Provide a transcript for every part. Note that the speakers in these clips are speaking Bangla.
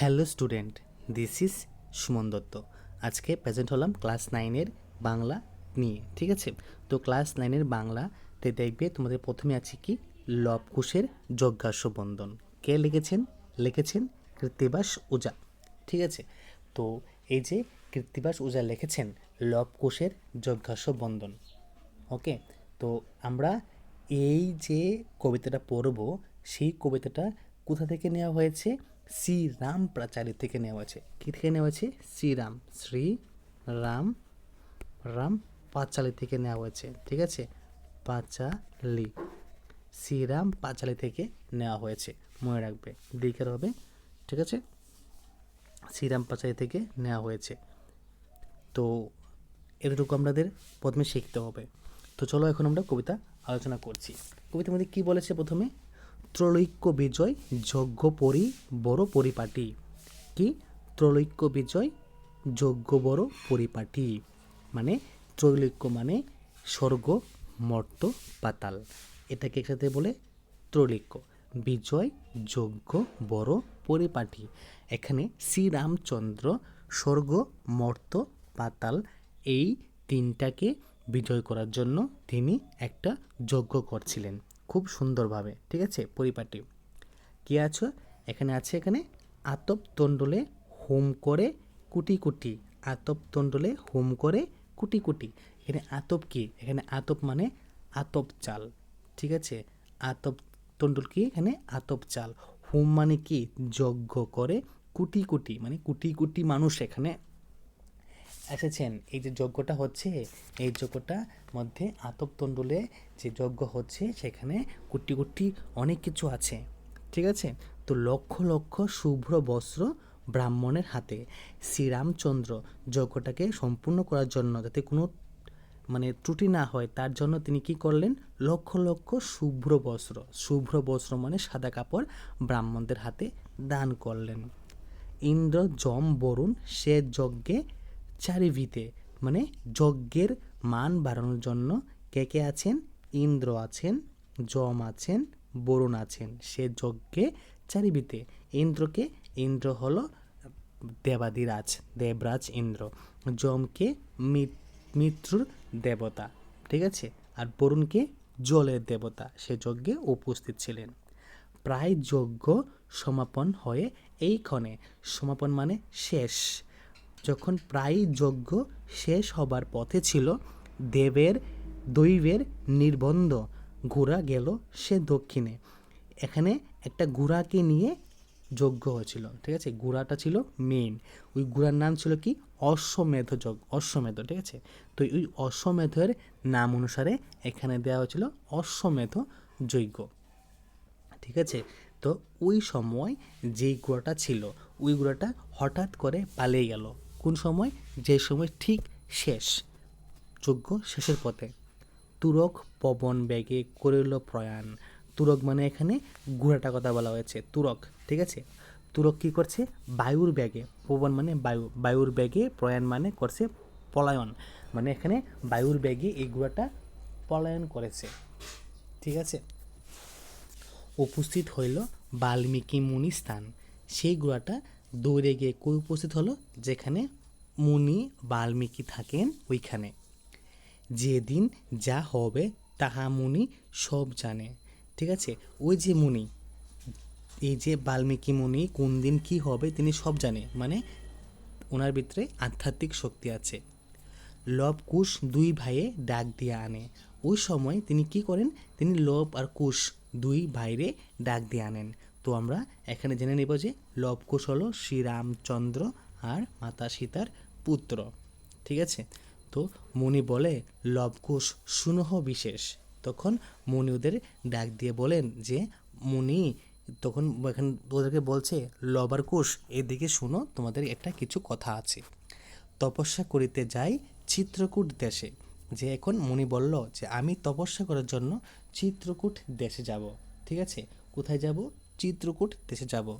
Hello student, this is Suman Datta. আজকে প্রেজেন্ট হলাম ক্লাস নাইনের বাংলা নিয়ে, ঠিক আছে? তো ক্লাস নাইনের বাংলাতে দেখবে তোমাদের প্রথমে আছে কি? লবকুশের যজ্ঞাস্য বন্ধন। কে লিখেছেন? লিখেছেন কৃত্তিবাস ওজা ঠিক আছে? তো এই যে কৃত্তিবাস ওজা লিখেছেন লবকুশের যজ্ঞাস্য বন্ধন, ওকে? তো আমরা এই যে কবিতাটা পড়ব, সেই কবিতাটা কোথা থেকে নেওয়া হয়েছে? শ্রীরাম প্রাচার্য থেকে নেওয়া হয়েছে। কী থেকে নেওয়া হয়েছে? শ্রীরাম শ্রী রাম রাম পাঁচালি থেকে নেওয়া হয়েছে। ঠিক আছে? পাঁচালি শ্রীরাম পাঁচালি থেকে নেওয়া হয়েছে। মনে রাখবে দিকের হবে ঠিক আছে? শ্রীরাম পাঁচালি থেকে নেওয়া হয়েছে। তো এতটুকু আমাদের প্রথমে শিখতে হবে। তো চলো এখন আমরা কবিতা আলোচনা করছি। কবিতার মধ্যে কী বলেছে প্রথমে? ত্রৈলোক্য বিজয় যজ্ঞ পরি বড় পরিপাটি। কি? ত্রৈলোক্য বিজয় যজ্ঞ বড় পরিপাটি। মানে ত্রৈলোক্য মানে স্বর্গ, মর্ত, পাতাল। এটাকে একসাথে বলে ত্রৈলোক্য। বিজয়, যজ্ঞ বড় পরিপাটি। এখানে শ্রীরামচন্দ্র, স্বর্গ, মর্ত, পাতাল এই তিনটাকে বিজয় করার জন্য তিনি একটা যজ্ঞ করছিলেন। খুব সুন্দরভাবে, ঠিক আছে, পরিপাটি। কি আছে? এখানে আছে এখানে আতপ তণ্ডলে হোম করে কুটি কুটি আতপ তণ্ডলে হোম করে কুটি কুটি। এখানে আতপ কি? এখানে আতপ মানে আতপ চাল, ঠিক আছে? আতপ তণ্ডল কি? এখানে আতপ চাল। হোম মানে কি? যজ্ঞ করে কুটি কুটি মানে কুটি কুটি মানুষ এখানে এসেছেন। এই যে যজ্ঞটা হচ্ছে, এই যজ্ঞটা মধ্যে আতপ তণ্ডুলে যে যজ্ঞ হচ্ছে, সেখানে কুটি কুটি অনেক কিছু আছে। ঠিক আছে? তো লক্ষ লক্ষ শুভ্র বস্ত্র ব্রাহ্মণের হাতে। শ্রীরামচন্দ্র যজ্ঞটাকে সম্পূর্ণ করার জন্য, যাতে কোনো মানে ত্রুটি না হয়, তার জন্য তিনি কি করলেন? লক্ষ লক্ষ শুভ্র বস্ত্র। শুভ্র বস্ত্র মানে সাদা কাপড় ব্রাহ্মণদের হাতে দান করলেন। ইন্দ্র যম বরুণ সে যজ্ঞে চারিভিতে মানে যজ্ঞের মান বাড়ানোর জন্য কে কে আছেন? ইন্দ্র আছেন, যম আছেন, বরুণ আছেন। সে যজ্ঞে চারিভিতে ইন্দ্রকে ইন্দ্র হল দেবাদিরাজ, দেবরাজ ইন্দ্র। যমকে মৃত্যুর দেবতা, ঠিক আছে? আর বরুণকে জলের দেবতা, সে যজ্ঞে উপস্থিত ছিলেন। প্রায় যজ্ঞ সমাপন হয়ে এই ক্ষণে, সমাপন মানে শেষ। যখন প্রায় যজ্ঞ শেষ হবার পথে ছিল, দেবের দৈবের নির্বন্ধ ঘোড়া গেল সে দক্ষিণে। এখানে একটা ঘোড়াকে নিয়ে যজ্ঞ হয়েছিল, ঠিক আছে? ঘোড়াটা ছিল মেন ওই ঘোড়ার নাম ছিল কি? অশ্বমেধ যজ্ঞ, অশ্বমেধ, ঠিক আছে? তো ওই অশ্বমেধের নাম অনুসারে এখানে দেওয়া হয়েছিল অশ্বমেধ যজ্ঞ, ঠিক আছে? তো ওই সময় যেই গুঁড়াটা ছিল, ওই গুঁড়াটা হঠাৎ করে পালিয়ে গেল। কোন সময়? যে সময় ঠিক শেষ, যোগ্য শেষের পথে। তুরক পবন বেগে করিল প্রয়াণ। তুরক মানে এখানে গুঁড়াটা কথা বলা হয়েছে, তুরক, ঠিক আছে? তুরক কি করছে? বায়ুর ব্যাগে পবন মানে বায়ু, বায়ুর ব্যাগে প্রয়াণ মানে করছে পলায়ন। মানে এখানে বায়ুর ব্যাগে এই গুঁড়াটা পলায়ন করেছে, ঠিক আছে? উপস্থিত হইল বাল্মীকি মুনি স্থান সেই গুড়াটা দৌড়ে গিয়ে কই উপস্থিত হলো? যেখানে মুনি বাল্মীকি থাকেন ওইখানে। যেদিন যা হবে তাহা মুনি সব জানে। ঠিক আছে? ওই যে মুনি, এই যে বাল্মীকি মুনি, কোন দিন কি হবে তিনি সব জানে। মানে ওনার ভিতরে আধ্যাত্মিক শক্তি আছে। লব কুশ দুই ভাইয়ে ডাক দিয়ে আনে। ওই সময় তিনি কি করেন? তিনি লব আর কুশ দুই ভাইরে ডাক দিয়ে আনেন। তো আমরা এখানে জেনে নেব যে লব কুশ হলো শ্রীরামচন্দ্র আর মাতা সীতার পুত্র। ঠিক আছে? তো মুনি বলে, লবকুশ সুনহ বিশেষ। তখন মুনি ওদের ডাক দিয়ে বলেন যে, মুনি, তখন এখানে ওদেরকে বলছে লবার কুশ এদিকে শুনো, তোমাদের একটা কিছু কথা আছে। তপস্যা করিতে যাই চিত্রকূট দেশে, যে এখন মুনি বলল যে, আমি তপস্যা করার জন্য চিত্রকূট দেশে যাব। ঠিক আছে? কোথায় যাব? চিত্রকূট দেশে যাব।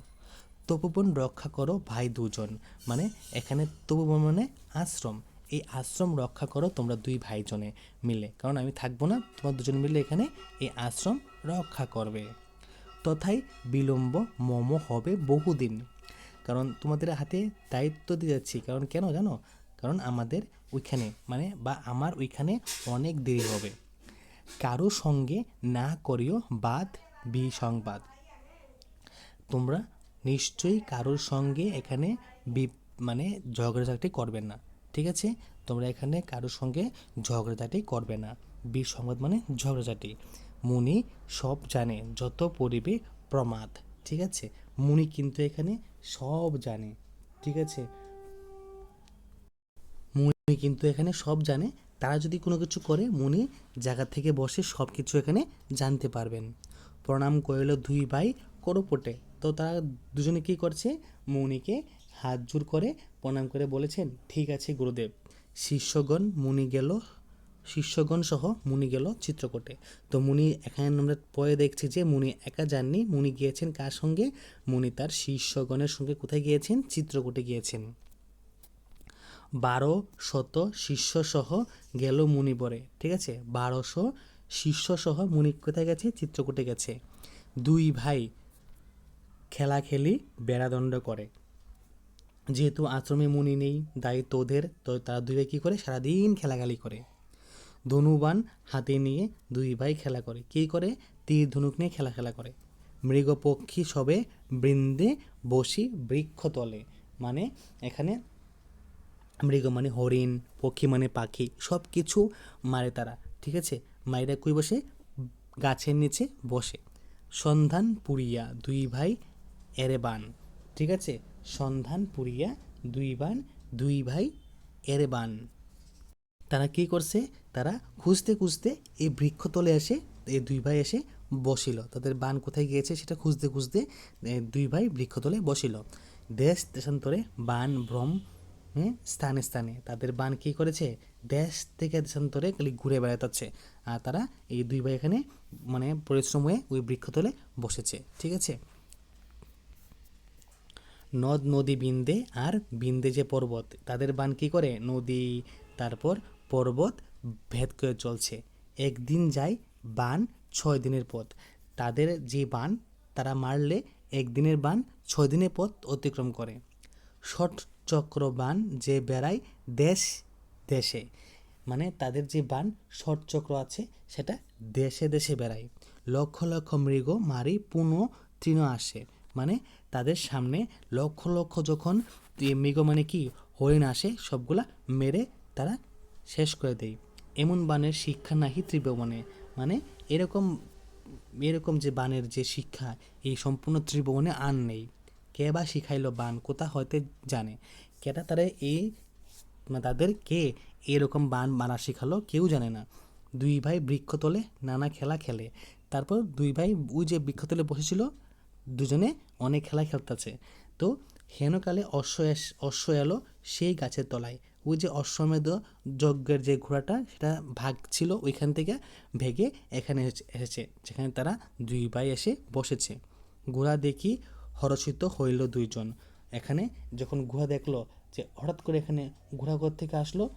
তপোবন রক্ষা করো ভাই দুজন। মানে এখানে তপোবন মানে আশ্রম। এই আশ্রম রক্ষা করো তোমরা দুই ভাইজনে মিলে। কারণ আমি থাকব না, তোমরা দুজন মিলে এখানে এই আশ্রম রক্ষা করবে। তথাই বিলম্ব মম হবে বহুদিন। কারণ তোমাদের হাতে দায়িত্ব দিয়ে যাচ্ছি। কারণ কেন জানো? কারণ আমাদের ওইখানে মানে বা আমার ওইখানে অনেক দেরি হবে। কারও সঙ্গে না করিও বাদ বি সংবাদ তোমরা নিশ্চয়ই কারোর সঙ্গে এখানে বি মানে ঝগড়াঝাটি করবে না, ঠিক আছে? তোমরা এখানে কারোর সঙ্গে ঝগড়াঝাটি করবে না। বি সংবাদ মানে ঝগড়াঝাটি। মুনি সব জানে, যত পরিবে প্রমাদ, ঠিক আছে? মুনি কিন্তু এখানে সব জানে, ঠিক আছে? মুনি কিন্তু এখানে সব জানে। তারা যদি কোনো কিছু করে, মুনি জায়গা থেকে বসে সব কিছু এখানে জানতে পারবেন। প্রণাম করিল দুই ভাই করপটে। তো তারা দুজনে কি করছে? মুনিকে হাত জোর করে প্রণাম করে বলেছেন, ঠিক আছে গুরুদেব। শিষ্যগণ মুনি গেল, শিষ্যগণ সহ মুনি গেল চিত্রকূটে। তো মুনি এখানে আমরা পরে দেখছি যে মুনি একা যাননি, মুনি গিয়েছেন কার সঙ্গে? মুনি তার শিষ্যগণের সঙ্গে কোথায় গিয়েছেন? চিত্রকূটে গিয়েছেন। বারো শত শিষ্যসহ গেল মুনিবরে ঠিক আছে? বারোশো শিষ্যসহ মুনি কোথায় গেছে? চিত্রকূটে গেছে। দুই ভাই খেলা খেলি বেড়াদণ্ড করে। যেহেতু আশ্রমে মুনি নেই দায়িত্ব ওদের তো তারা দুই ভাই কী করে? সারাদিন খেলাখালি করে। ধনুবান হাতে নিয়ে দুই ভাই খেলা করে। কী করে? তীর ধনুক নিয়ে খেলা খেলা করে। মৃগপক্ষী সবে বৃন্দে বসি বৃক্ষতলে মানে এখানে মৃগ মানে হরিণ, পক্ষী মানে পাখি সব কিছু মারে তারা। ঠিক আছে? মায়েরা কই বসে? গাছের নিচে বসে। সন্ধান পুরিয়া দুই ভাই, এরে বান। ঠিক আছে? সন্ধান পুরিয়া দুই বান, দুই ভাই, এরে বান। তারা কি করছে? তারা খুঁজতে খুঁজতে এই বৃক্ষতলে এসে, এই দুই ভাই এসে বসিল। তাদের বান কোথায় গিয়েছে সেটা খুঁজতে খুঁজতে দুই ভাই বৃক্ষতলে বসিল। দেশ দেশান্তরে বান ভ্রম হ্যাঁ, স্থানে স্থানে। তাদের বান কি করেছে? দেশ থেকে দেশান্তরে খালি ঘুরে বেড়াতেছে আর তারা এই দুই ভাই এখানে মানে পরিশ্রম হয়ে ওই বৃক্ষতলে বসেছে। ঠিক আছে? নদ নদী বিন্দে আর বিন্দে যে পর্বত তাদের বান কি করে? নদী তারপর পর্বত ভেদ করে চলছে। একদিন যায় বান ছয় দিনের পথ। তাদের যে বান তারা মারলে একদিনের বান ছয় দিনের পথ অতিক্রম করে। ষট চক্র বান যে বেড়ায় দেশ, দেশে। মানে তাদের যে বান ষট চক্র আছে, সেটা দেশে দেশে বেড়ায়। লক্ষ লক্ষ মৃগ, মারি, পুনঃ, তৃণ আসে। মানে তাদের সামনে লক্ষ লক্ষ যখন মৃগ মানে কি, হরিণ আসে, সবগুলা মেরে তারা শেষ করে দেয়। এমন বানের শিক্ষা নাহি ত্রিভুবনে। মানে এরকম এরকম যে বানের যে শিক্ষা, এই সম্পূর্ণ ত্রিভুবনে আর নেই। কে বা শিখাইলো বান কোথা হইতে জানে। কেটা তারা এই তাদের কে এরকম বান মারা শিখালো কেউ জানে না। দুই ভাই বৃক্ষতলে নানা খেলা খেলে। তারপর দুই ভাই ওই যে বৃক্ষতলে বসেছিল, দুজনে অনেক খেলা খেলতেছে। তো হেনকালে অশ্ব অশ্ব এলো সেই গাছের তলায়। ওই যে অশ্বমেধ যজ্ঞের যে ঘোড়াটা, সেটা ভাগ ছিল ওইখান থেকে ভেগে এখানে এসেছে। যেখানে তারা দুই ভাই এসে বসেছে। ঘোড়া দেখি হরষিত হইল দুইজন। এখানে যখন ঘোড়া দেখল যে হঠাৎ করে এখানে ঘোড়া ঘর থেকে আসলো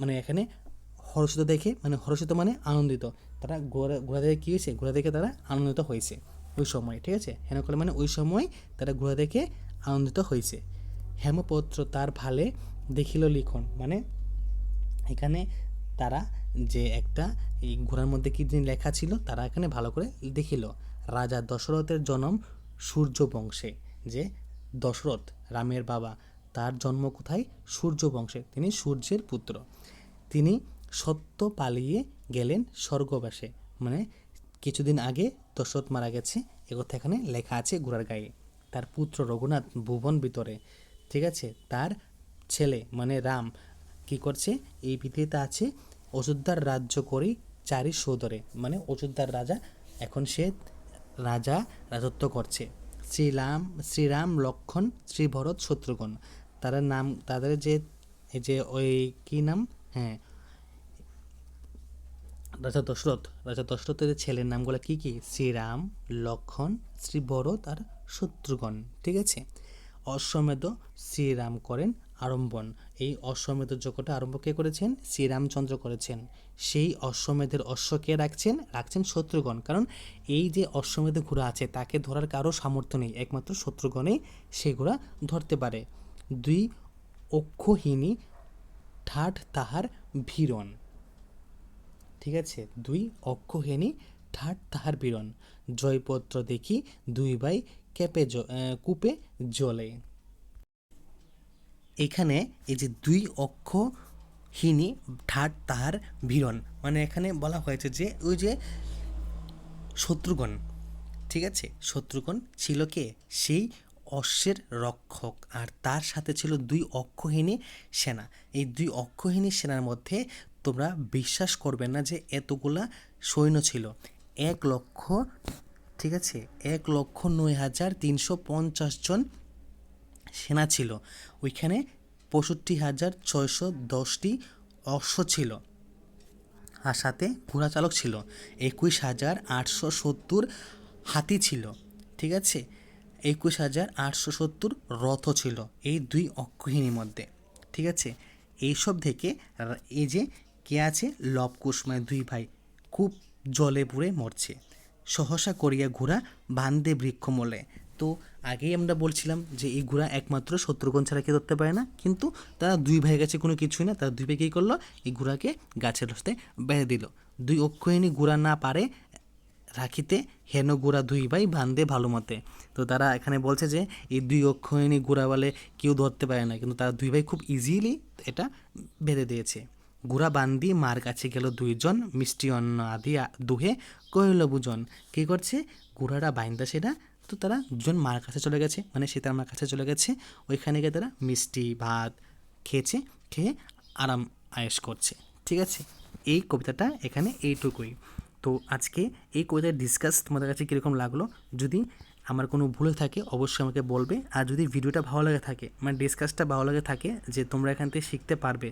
মানে এখানে হর্ষিত দেখে মানে হর্ষিত মানে আনন্দিত। তারা ঘোড়া ঘোড়া দেখে কী হয়েছে? ঘোড়া দেখে তারা আনন্দিত হয়েছে। ওই সময়, ঠিক আছে? হেন করে মানে ওই সময় তারা ঘোড়া দেখে আনন্দিত হয়েছে। হেমপত্র তার ভালে দেখিল লিখন। মানে এখানে তারা যে একটা এই ঘোড়ার মধ্যে কী লেখা ছিল, তারা এখানে ভালো করে দেখিল। রাজা দশরথের জন্ম সূর্য বংশে যে দশরথ রামের বাবা, তার জন্ম কোথায়? সূর্য বংশে তিনি সূর্যের পুত্র। তিনি সত্য পালিয়ে গেলেন স্বর্গবাসে। মানে কিছুদিন আগে দশরথ মারা গেছে। একথা এখানে লেখা আছে ঘোড়ার গায়ে। তার পুত্র রঘুনাথ ভুবন ভিতরে। ঠিক আছে? তার ছেলে মানে রাম, কি করছে? এই পৃথিবীতে আছে অযোধ্যার রাজ্য করেই চারি সোদরে। মানে অযোধ্যার রাজা, এখন সে রাজা রাজত্ব করছে। শ্রীরাম শ্রীরাম, লক্ষণ, শ্রীভরত, শত্রুঘ্ন। তারা নাম, তাদের যে, এই যে, ওই কি নাম? হ্যাঁ। রাজা দশরথ, রাজা দশরথের ছেলের নামগুলো কি কি? শ্রীরাম, লক্ষণ, শ্রীভরত আর শত্রুঘ্ন। ঠিক আছে? অশ্বমেধ, শ্রীরাম করেন আরম্ভন এই অশ্বমেধ যজ্ঞটা আরম্ভ কে করেছেন? শ্রীরামচন্দ্র করেছেন। সেই অশ্বমেধের অশ্ব কে রাখছেন? রাখছেন শত্রুগণ। কারণ এই যে অশ্বমেধ ঘোড়া আছে, তাকে ধরার কারও সামর্থ্য নেই। একমাত্র শত্রুগণেই সেই ঘোড়া ধরতে পারে। দুই অক্ষহীনী ঠাট তাহার ভীরণ। ঠিক আছে? দুই অক্ষহেনী ঠাট তাহার বীরণ জয়পত্র দেখি দুই ভাই কেঁপে কূপে জলে এখানে এই যে দুই অক্ষহীনী ঠাট, তাহার, ভীরণ মানে এখানে বলা হয়েছে যে ওই যে শত্রুগণ, ঠিক আছে? শত্রুগণ ছিল কে? সেই অশ্বের রক্ষক। আর তার সাথে ছিল দুই অক্ষহীনী সেনা। এই দুই অক্ষহীনী সেনার মধ্যে তোমরা বিশ্বাস করবে না যে এতগুলা সৈন্য ছিল। এক লক্ষ, ঠিক আছে? এক লক্ষ নয় হাজার তিনশো পঞ্চাশ জন সেনা ছিল। ওইখানে পঁয়ষট্টি হাজার ছয়শো দশটি অশ্ব ছিল আর সাথে ঘোড়া চালক ছিল। একুশ হাজার আটশো সত্তর হাতি ছিল, ঠিক আছে? একুশ হাজার আটশো সত্তর রথ ছিল এই দুই অক্ষহীনীর মধ্যে, ঠিক আছে? এইসব থেকে এই যে কে আছে? লবকুশ মানে দুই ভাই, খুব জলে পুড়ে মরছে। সহসা করিয়া ঘোড়া বান্ধে বৃক্ষমূলে। তো আগেই আমরা বলছিলাম যে এই ঘোড়া একমাত্র শত্রুঘ্ন ছাড়া কেউ ধরতে পারে না। কিন্তু তারা দুই ভাই কাছে কোনো কিছুই না, তারা দুই ভাই কী করল, এই ঘোড়াকে গাছের রস্তে বেঁধে দিল। দুই অক্ষয়িনী ঘোড়া না পারে রাখিতে, হেন গোড়া দুই ভাই বান্ধে ভালো মতে। তো তারা এখানে বলছে যে এই দুই অক্ষয়িনী গোড়া বলে কেউ ধরতে পারে না, কিন্তু তারা দুই ভাই খুব ইজিলি এটা বেঁধে দিয়েছে। গুড়া বান্দি মার কাছে গেল দুইজন, মিষ্টি অন্ন আদি দুহে কহিল, বুজন, কী করছে? গুড়াটা বাইন্দা সেটা তো তারা দুজন মার কাছে চলে গেছে মানে সীতার মার কাছে চলে গেছে। ওইখানে গিয়ে তারা মিষ্টি, ভাত খেয়েছে, খেয়ে আরাম আয়েস করছে। ঠিক আছে? এই কবিতাটা এখানে এইটুকুই। তো আজকে এই কবিতার ডিসকাস তোমাদের কাছে কীরকম লাগল? যদি আমার কোনো ভুল থাকে, অবশ্যই আমাকে বলবে। আর যদি ভিডিওটা ভালো লাগে থাকে মানে ডিসকাসটা ভালো লাগে থাকে, যে তোমরা এখান থেকে শিখতে পারবে।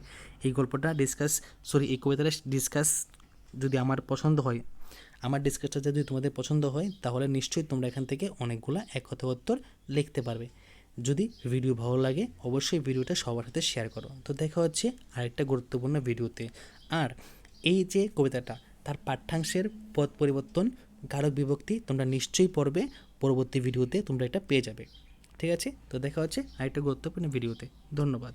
এই গল্পটা ডিসকাস সরি এই কবিতাটা ডিসকাস যদি আমার পছন্দ হয় আমার ডিসকাসটা যদি তোমাদের পছন্দ হয়, তাহলে নিশ্চয়ই তোমরা এখান থেকে অনেকগুলা এক কথা উত্তর লিখতে পারবে। যদি ভিডিও ভালো লাগে, অবশ্যই ভিডিওটা সবার সাথে শেয়ার করো। তো দেখা হচ্ছে আরেকটা গুরুত্বপূর্ণ ভিডিওতে আর এই যে কবিতাটা, তার পাঠ্যাংশের পদ পরিবর্তন কারক বিভক্তি তোমরা নিশ্চয়ই পড়বে, পরবর্তী ভিডিওতে তোমরা এটা পেয়ে যাবে। ঠিক আছে? তো দেখা হচ্ছে আরেকটা গুরুত্বপূর্ণ ভিডিওতে ধন্যবাদ।